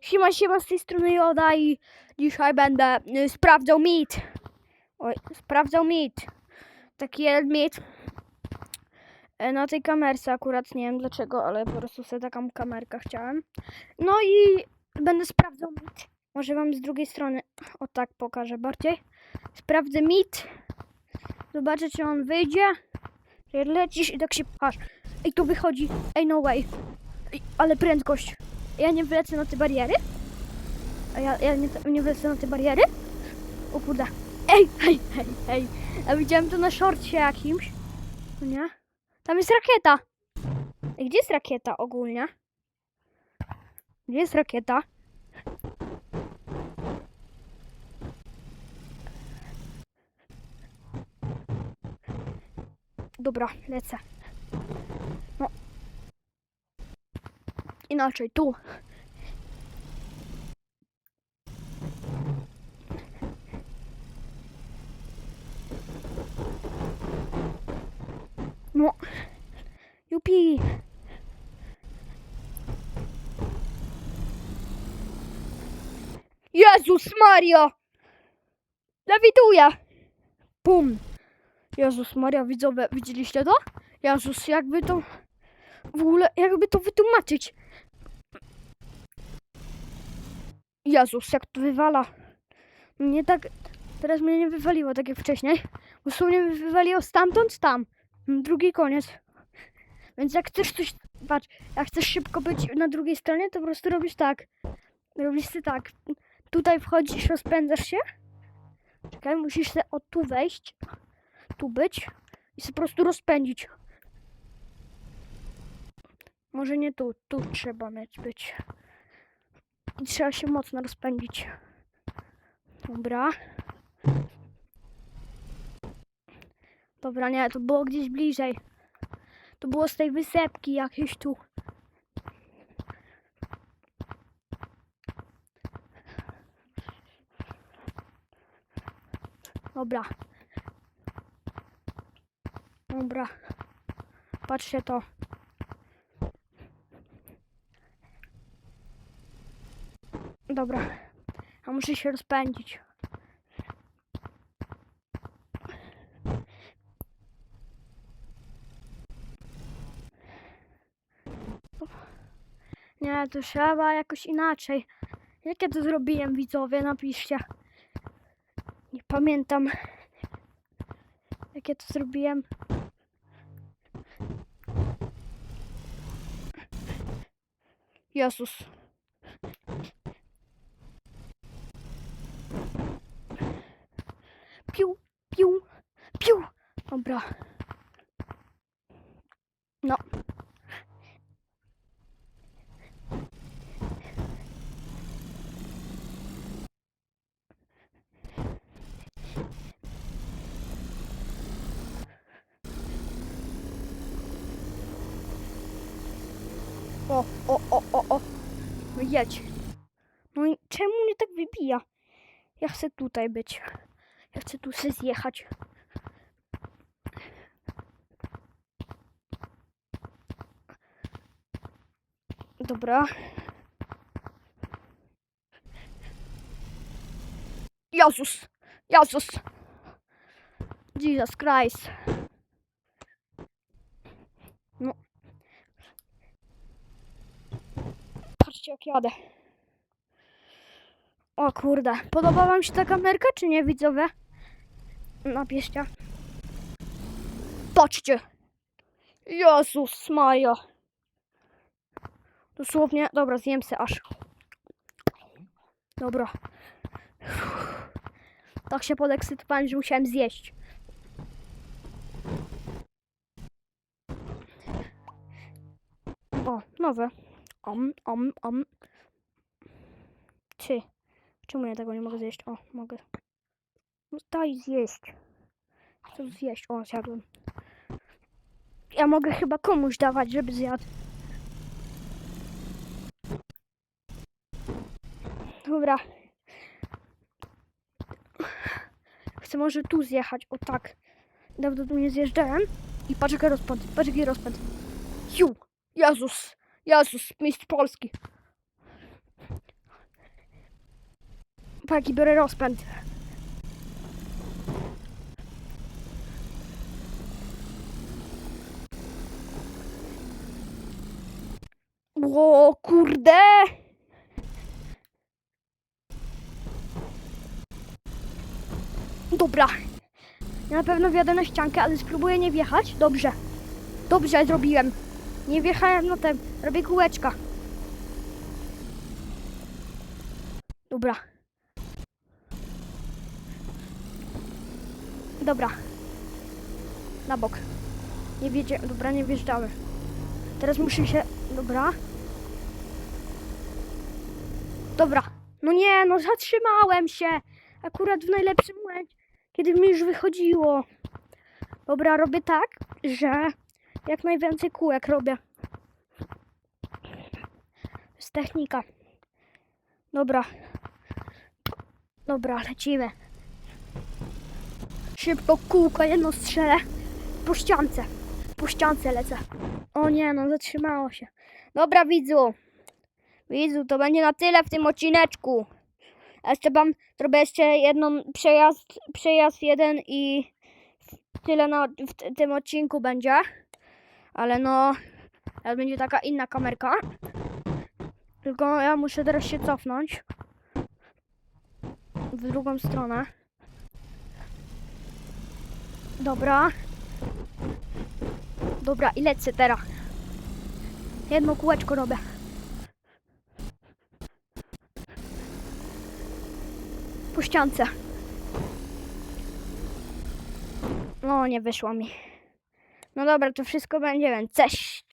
Siema, siema, z tej strony Joda i dzisiaj będę y, sprawdzał mit. Oj, sprawdzał mit. Taki jeden mit. E, Na tej kamerce akurat, nie wiem dlaczego, ale po prostu sobie taką kamerkę chciałem. No i będę sprawdzał mit. Może wam z drugiej strony, o tak pokażę bardziej. Sprawdzę mit. Zobaczę, czy on wyjdzie. Lecisz i tak się pchasz. Ej, tu wychodzi. Ej, no way. Ej, ale prędkość. Ja nie wlecę na te bariery? A ja, ja nie, nie wlecę na te bariery? O kurde. Ej, hej, hej, hej. Ja widziałem to na szorcie jakimś. No nie? Tam jest rakieta. Ej, gdzie jest rakieta ogólnie? Gdzie jest rakieta? Dobra, lecę. No. Inaczej, tu. No. Jupi. Jezus Maria! Lewituję! Pum! Jezus Maria, widzowie, widzieliście to? Jezus, jakby to... W ogóle, jakby to wytłumaczyć. Jezus, jak to wywala. Nie tak... Teraz mnie nie wywaliło tak jak wcześniej. Dosłownie mnie wywaliło stamtąd tam. Drugi koniec. Więc jak chcesz coś... Patrz, jak chcesz szybko być na drugiej stronie, to po prostu robisz tak. Robisz ty tak. Tutaj wchodzisz, rozpędzasz się. Czekaj, musisz się o tu wejść. Tu być. I się po prostu rozpędzić. Może nie tu, tu trzeba mieć być. I trzeba się mocno rozpędzić. Dobra. Dobra, nie, to było gdzieś bliżej. To było z tej wysepki jakieś tu. Dobra. Dobra. Patrzcie to. Dobra. A muszę się rozpędzić. Nie, to trzeba jakoś inaczej. Jak ja to zrobiłem, widzowie? Napiszcie. Nie pamiętam. Jak ja to zrobiłem. Jezus. Piu, piu, piu. Dobra. No. O, o, o, o, o. Jedź. No i czemu mnie tak wybija? Ja chcę tutaj być. Ja chcę tu się zjechać. Dobra. Jezus! Jezus! Jesus Christ. No. Patrzcie jak jadę. O kurde. Podoba wam się ta kamerka, czy nie widzowie? Napiszcie. Patrzcie. Jezus Maja. Dosłownie, dobra, zjem se aż. Dobra. Tak się podekscytowałem, że musiałem zjeść. O, nowe. Om, om, om. Ty. Czemu ja tego nie mogę zjeść? O, mogę. No Daj zjeść. Chcę zjeść. O, zjadłem. Ja mogę chyba komuś dawać, żeby zjadł. Dobra. Chcę może tu zjechać. O tak. Dawno tu nie zjeżdżałem. I patrz jaki rozpęd. Patrz jaki rozpęd. Ju! Jezus! Jezus! Mistrz Polski. Paki, biorę rozpęd. O kurde! Dobra. Na pewno wjadę na ściankę, ale spróbuję nie wjechać. Dobrze. Dobrze zrobiłem. Nie wjechałem na ten. Robię kółeczka. Dobra. Dobra. Na bok. Nie wiedzie... Dobra, nie wjeżdżamy. Teraz muszę się... Dobra. Dobra. No nie, no zatrzymałem się. Akurat w najlepszym momencie, kiedy mi już wychodziło. Dobra, robię tak, że jak najwięcej kółek robię. To jest technika. Dobra. Dobra, lecimy. Szybko kółko jedno strzelę. Po ściance. Po ściance lecę. O nie, no zatrzymało się. Dobra, widzu. Widzu, to będzie na tyle w tym odcineczku. Jeszcze wam zrobię jeszcze jedną przejazd, przejazd jeden i tyle na, w tym odcinku będzie. Ale no, teraz będzie taka inna kamerka. Tylko ja muszę teraz się cofnąć w drugą stronę. Dobra. Dobra, i lecę teraz. Jedno kółeczko robię. Po ściance. No, nie wyszło mi. No dobra, to wszystko będzie, więc cześć.